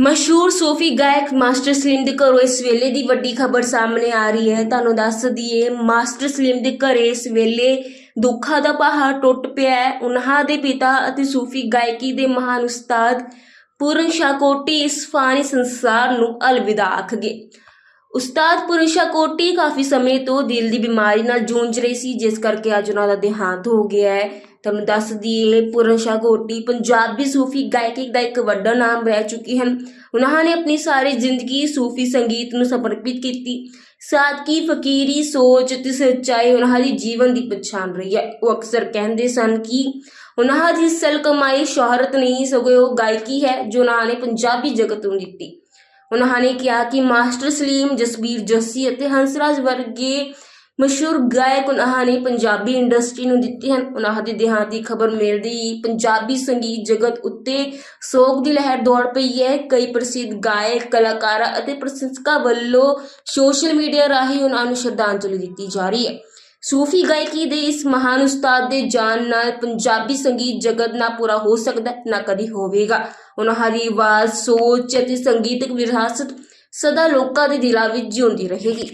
ਮਸ਼ਹੂਰ ਸੂਫੀ ਗਾਇਕ ਮਾਸਟਰ ਸਲੀਮ ਦੇ ਘਰੋਂ ਇਸ ਵੇਲੇ ਦੀ ਵੱਡੀ ਖਬਰ ਸਾਹਮਣੇ ਆ ਰਹੀ ਹੈ। ਤੁਹਾਨੂੰ ਦੱਸ ਦਈਏ, ਮਾਸਟਰ ਸਲੀਮ ਦੇ ਘਰੇ ਇਸ ਵੇਲੇ ਦੁੱਖਾਂ ਦਾ ਪਹਾੜ ਟੁੱਟ ਪਿਆ ਹੈ। ਉਹਨਾਂ ਦੇ ਪਿਤਾ ਅਤੇ ਸੂਫੀ ਗਾਇਕੀ ਦੇ ਮਹਾਨ ਉਸਤਾਦ ਪੂਰਨ ਸ਼ਾਕੋਟੀ ਇਸ ਫਾਨੀ ਸੰਸਾਰ ਨੂੰ ਅਲਵਿਦਾ ਆਖ ਗਏ। ਉਸਤਾਦ ਪੂਰਨ ਸ਼ਾਕੋਟੀ ਕਾਫੀ ਸਮੇਂ ਤੋਂ ਦਿਲ ਦੀ ਬਿਮਾਰੀ ਨਾਲ ਜੂਝ ਰਹੇ ਸੀ, ਜਿਸ ਕਰਕੇ ਅੱਜ ਉਹਨਾਂ ਦਾ ਦੇਹਾਂਤ ਹੋ ਗਿਆ ਹੈ। ਤੁਹਾਨੂੰ ਦੱਸ ਦਈਏ, ਪੂਰਨ ਸ਼ਾਕੋਟੀ ਪੰਜਾਬੀ ਸੂਫੀ ਗਾਇਕੀ ਦਾ ਇੱਕ ਵੱਡਾ ਨਾਮ ਰਹਿ ਚੁੱਕੀ ਹਨ। ਉਹਨਾਂ ਨੇ ਆਪਣੀ ਸਾਰੀ ਜ਼ਿੰਦਗੀ ਸੂਫੀ ਸੰਗੀਤ ਨੂੰ ਸਮਰਪਿਤ ਕੀਤੀ। ਸਾਦਗੀ, ਫਕੀਰੀ, ਸੋਚ ਅਤੇ ਸੱਚਾਈ ਉਹਨਾਂ ਦੀ ਜੀਵਨ ਦੀ ਪਛਾਣ ਰਹੀ ਹੈ। ਉਹ ਅਕਸਰ ਕਹਿੰਦੇ ਸਨ ਕਿ ਉਹਨਾਂ ਦੀ ਅਸਲ ਕਮਾਈ ਸ਼ੋਹਰਤ ਨਹੀਂ, ਸਗੋਂ ਉਹ ਗਾਇਕੀ ਹੈ ਜੋ ਉਹਨਾਂ ਨੇ ਪੰਜਾਬੀ ਜਗਤ ਨੂੰ ਦਿੱਤੀ। ਉਹਨਾਂ ਨੇ ਕਿਹਾ ਕਿ ਮਾਸਟਰ ਸਲੀਮ, ਜਸਬੀਰ ਜੱਸੀ ਅਤੇ ਹੰਸਰਾਜ ਵਰਗੇ ਮਸ਼ਹੂਰ ਗਾਇਕ ਉਹਨਾਂ ਨੇ ਪੰਜਾਬੀ ਇੰਡਸਟਰੀ ਨੂੰ ਦਿੱਤੀ ਹਨ। ਉਹਨਾਂ ਦੇ ਦੇਹਾਂਤ ਦੀ ਖਬਰ ਮਿਲਦੀ ਹੀ ਪੰਜਾਬੀ ਸੰਗੀਤ ਜਗਤ ਉੱਤੇ ਸੋਗ ਦੀ ਲਹਿਰ ਦੌੜ ਪਈ ਹੈ। ਕਈ ਪ੍ਰਸਿੱਧ ਗਾਇਕ, ਕਲਾਕਾਰਾਂ ਅਤੇ ਪ੍ਰਸ਼ੰਸਕਾਂ ਵੱਲੋਂ ਸੋਸ਼ਲ ਮੀਡੀਆ ਰਾਹੀਂ ਉਹਨਾਂ ਨੂੰ ਸ਼ਰਧਾਂਜਲੀ ਦਿੱਤੀ ਜਾ ਰਹੀ ਹੈ। ਸੂਫੀ ਗਾਇਕੀ ਦੇ ਇਸ ਮਹਾਨ ਉਸਤਾਦ ਦੇ ਜਾਣ ਨਾਲ ਪੰਜਾਬੀ ਸੰਗੀਤ ਜਗਤ ਨਾ ਪੂਰਾ ਹੋ ਸਕਦਾ, ਨਾ ਕਦੀ ਹੋਵੇਗਾ। ਉਹਨਾਂ ਦੀ ਆਵਾਜ਼, ਸੋਚ ਅਤੇ ਸੰਗੀਤਕ ਵਿਰਾਸਤ ਸਦਾ ਲੋਕਾਂ ਦੇ ਦਿਲਾਂ ਵਿੱਚ ਜਿਉਂਦੀ ਰਹੇਗੀ।